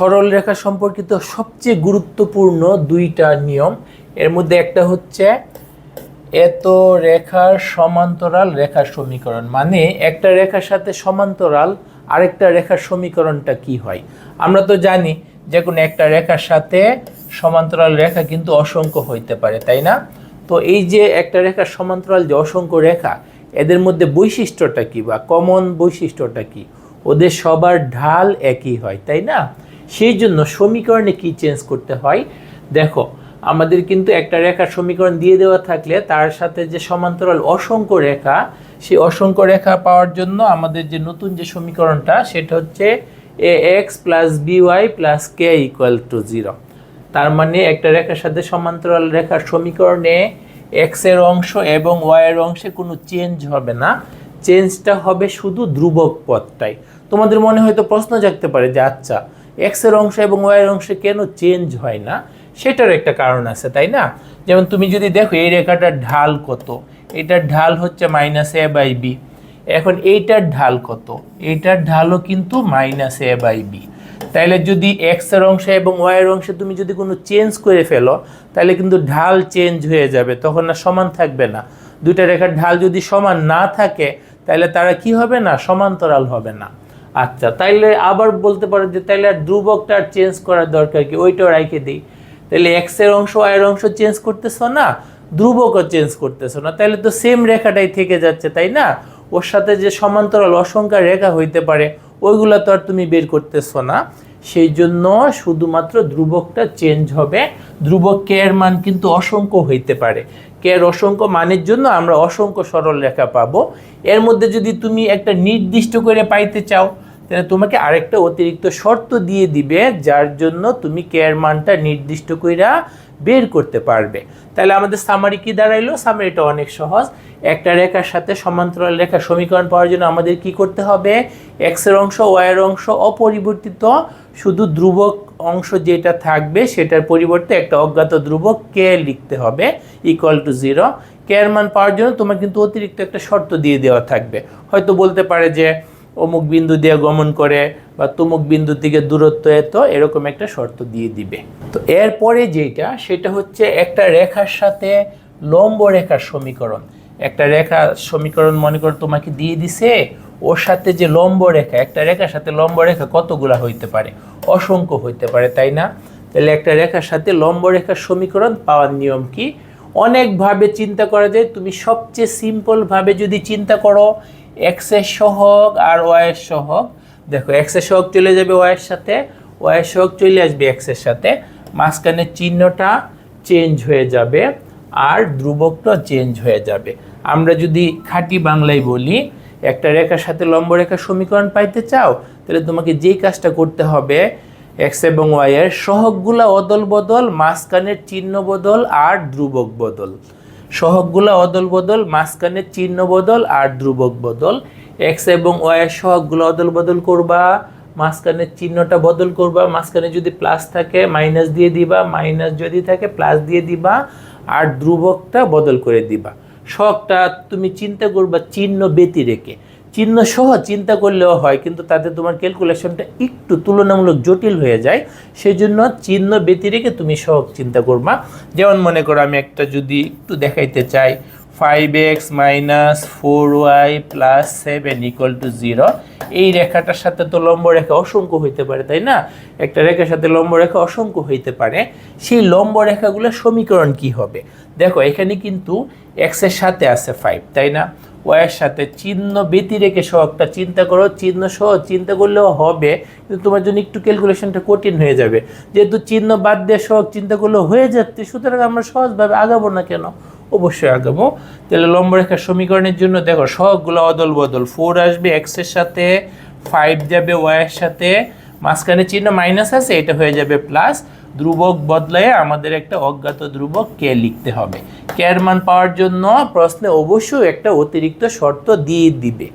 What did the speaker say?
সরল রেখা সম্পর্কিত সবচেয়ে গুরুত্বপূর্ণ দুইটা নিয়ম। এর মধ্যে একটা হচ্ছে এত রেখার সমান্তরাল রেখার সমীকরণ। মানে একটা রেখার সাথে সমান্তরাল আরেকটা রেখার সমীকরণটা কি হয়? আমরা তো জানি যে কোনো একটা রেখার সাথে সমান্তরাল রেখা কিন্তু অসংখ্য হইতে পারে, তাই না? তো এই যে একটা রেখার সমান্তরাল যে অসংখ্য রেখা, এদের মধ্যে বৈশিষ্ট্যটা কি বা কমন বৈশিষ্ট্যটা কি? ওদের সবার ঢাল একই হয়, তাই না? সেই জন্য সমীকরণে কি চেঞ্জ করতে হয়? দেখো, আমাদের কিন্তু একটা রেখার সমীকরণ দিয়ে দেওয়া থাকলে তার সাথে যে সমান্তরাল অসংখ্য রেখা, সেই অসংখ্য রেখা পাওয়ার জন্য আমাদের যে নতুন যে সমীকরণটা, সেটা হচ্ছে A X plus B Y plus K equal to zero তার মানে একটা রেখার সাথে সমান্তরাল রেখার সমীকরণে এক্সের অংশ এবং ওয়াই এর অংশে কোনো চেঞ্জ হবে না। চেঞ্জটা হবে শুধু ধ্রুবক পথটাই তোমাদের মনে হয়তো প্রশ্ন জাগতে পারে যে আচ্ছা এক্সের অংশ এবং ওয়াই এর অংশে কেন চেঞ্জ হয় না? সেটার একটা কারণ আছে, তাই না? যেমন তুমি যদি দেখো, এই রেখাটার ঢাল কত? এটার ঢাল হচ্ছে মাইনাস এ বাই বি এখন এইটার ঢাল কত? এইটার ঢালও কিন্তু মাইনাস এ বাই বি তাহলে যদি এক্সের অংশে এবং ওয়াই এর অংশে তুমি যদি কোনো চেঞ্জ করে ফেলো তাহলে কিন্তু ঢাল চেঞ্জ হয়ে যাবে, তখন না সমান থাকবে না। দুইটা রেখার ঢাল যদি সমান না থাকে তাহলে তারা কি হবে না? সমান্তরাল হবে না। আচ্ছা তাইলে আবার বলতে পারো যে তাইলে আর ধ্রুবকটা আর চেঞ্জ করার দরকার কি? ওইটাও রাইখে দিই। তাইলে এক্সের অংশ এর অংশ চেঞ্জ করতেছো না? ধ্রুবকও চেঞ্জ করতেছো না। তাহলে তো সেম রেখাটাই থেকে যাচ্ছে, তাই না? ওর সাথে যে সমান্তরাল অসংখ্য রেখা হইতে পারে, ওইগুলো তো আর তুমি বের করতেছো না। সেই জন্য শুধুমাত্র ধ্রুবকটা চেঞ্জ হবে। ধ্রুবক কে এর মান কিন্তু অসংখ্য হইতে পারে। কে এর অসংখ্য মানের জন্য আমরা অসংখ্য সরল রেখা পাবো। এর মধ্যে যদি তুমি একটা নির্দিষ্ট করে পাইতে চাও তাহলে তোমাকে আরেকটা অতিরিক্ত শর্ত দিয়ে দিবে, যার জন্য তুমি কেয়ার মানটা নির্দিষ্ট কইরা বের করতে পারবে। তাহলে আমাদের সামারি কি দাঁড়াইলো? সামারিটা অনেক সহজ। একটা রেখার সাথে সমান্তরাল রেখা সমীকরণ পাওয়ার জন্য আমাদের কি করতে হবে? এক্সের অংশ ওয়াই এর অংশ অপরিবর্তিত, শুধু ধ্রুবক অংশ যেটা থাকবে সেটার পরিবর্তে একটা অজ্ঞাত ধ্রুবক কে লিখতে হবে ইকুয়াল টু জিরো কে এর মান পাওয়ার জন্য তোমার কিন্তু অতিরিক্ত একটা শর্ত দিয়ে দেওয়া থাকবে। হয়তো বলতে পারে যে অমুক বিন্দু দিয়ে গমন করে বা তুমুক বিন্দু থেকে দূরত্ব এত, এরকম একটা শর্ত দিয়ে দিবে। তো এরপরে যেটা, সেটা হচ্ছে একটা রেখার সাথে লম্ব রেখার সমীকরণ। একটা রেখা সমীকরণ, মনে করো তোমাকে দিয়ে দিছে, ওর সাথে যে লম্ব রেখা, একটা রেখার সাথে লম্ব রেখা কতগুলা হইতে পারে? অসংখ্য হইতে পারে, তাই না? তাহলে একটা রেখার সাথে লম্ব রেখার সমীকরণ পাওয়ার নিয়ম কি? অনেকভাবে চিন্তা করা যায় তুমি সবচেয়ে সিম্পলভাবে যদি চিন্তা করো এক্সের সহগ আর ওয়াইয়ের সহগ। দেখো এক্সের সহগ চলে যাবে ওয়াইয়ের সাথে ওয়াইয়ের সহগ চলে আসবে এক্সের সাথে। মাঝখানে চিহ্নটা চেঞ্জ হয়ে যাবে আর ধ্রুবকটা চেঞ্জ হয়ে যাবে। আমরা যদি খাঁটি বাংলায় বলি, একটা রেখার সাথে লম্ব রেখার সমীকরণ পাইতে চাও, তাহলে তোমাকে যেই কাজটা করতে হবে এক্স এবং ওয়াই এর সহগগুলা অদল বদল, মাঝখানের চিহ্ন বদল আর ধ্রুবক বদল। সহগগুলা অদল বদল, মাঝখানের চিহ্ন বদল আর ধ্রুবক বদল। এক্স এবং ওয়াই এর সহগগুলো অদল বদল করবা, মাঝখানের চিহ্নটা বদল করবা, মাঝখানে যদি প্লাস থাকে মাইনাস দিয়ে দিবা মাইনাস যদি থাকে প্লাস দিয়ে দিবা, আর ধ্রুবকটা বদল করে দিবা। শখটা তুমি চিন্তা করবা, চিহ্ন ব্যতি রেখে। চিহ্ন সহ চিন্তা করলেও হয়, কিন্তু তাতে তোমার ক্যালকুলেশনটা একটু তুলনামূলক জটিল হয়ে যায়। সেই জন্য চিহ্ন ব্যতিরেকে তুমি সহ চিন্তা করবা। যেমন মনে করো আমি একটা যদি একটু দেখাইতে চাই five X minus four Y plus seven equal to zero এই রেখাটার সাথে তো লম্ব রেখা অসংখ্য হইতে পারে, তাই না? একটা রেখার সাথে লম্ব রেখা অসংখ্য হইতে পারে। সেই লম্ব রেখাগুলোর সমীকরণ কি হবে? দেখো, এখানে কিন্তু এক্সের সাথে আছে ফাইভ তাই না? ওয়ের সাথে চিহ্ন ব্যতি রেখে সহগটা চিন্তা করো, চিহ্ন সহ চিন্তা করলেও হবে, কিন্তু তোমার জন্য একটু ক্যালকুলেশনটা কঠিন হয়ে যাবে। যেহেতু চিহ্ন বাদ দিয়ে সহগ চিন্তা করলেও হয়ে যাচ্ছে, সুতরাং আমরা সহজভাবে আগাবো না কেন? অবশ্যই আগাবো। তাহলে লম্বরেখার সমীকরণের জন্য দেখো সবগুলো অদল বদল ফোর আসবে এক্সের সাথে ফাইভ যাবে ওয়াইয়ের সাথে। মাঝখানে চিহ্ন মাইনাস আছে, এটা হয়ে যাবে প্লাস ধ্রুবক বদলায় আমাদের একটা অজ্ঞাত ধ্রুবক কে লিখতে হবে। কে এর মান পাওয়ার জন্য প্রশ্নে অবশ্যই একটা অতিরিক্ত শর্ত দিয়ে দিবে।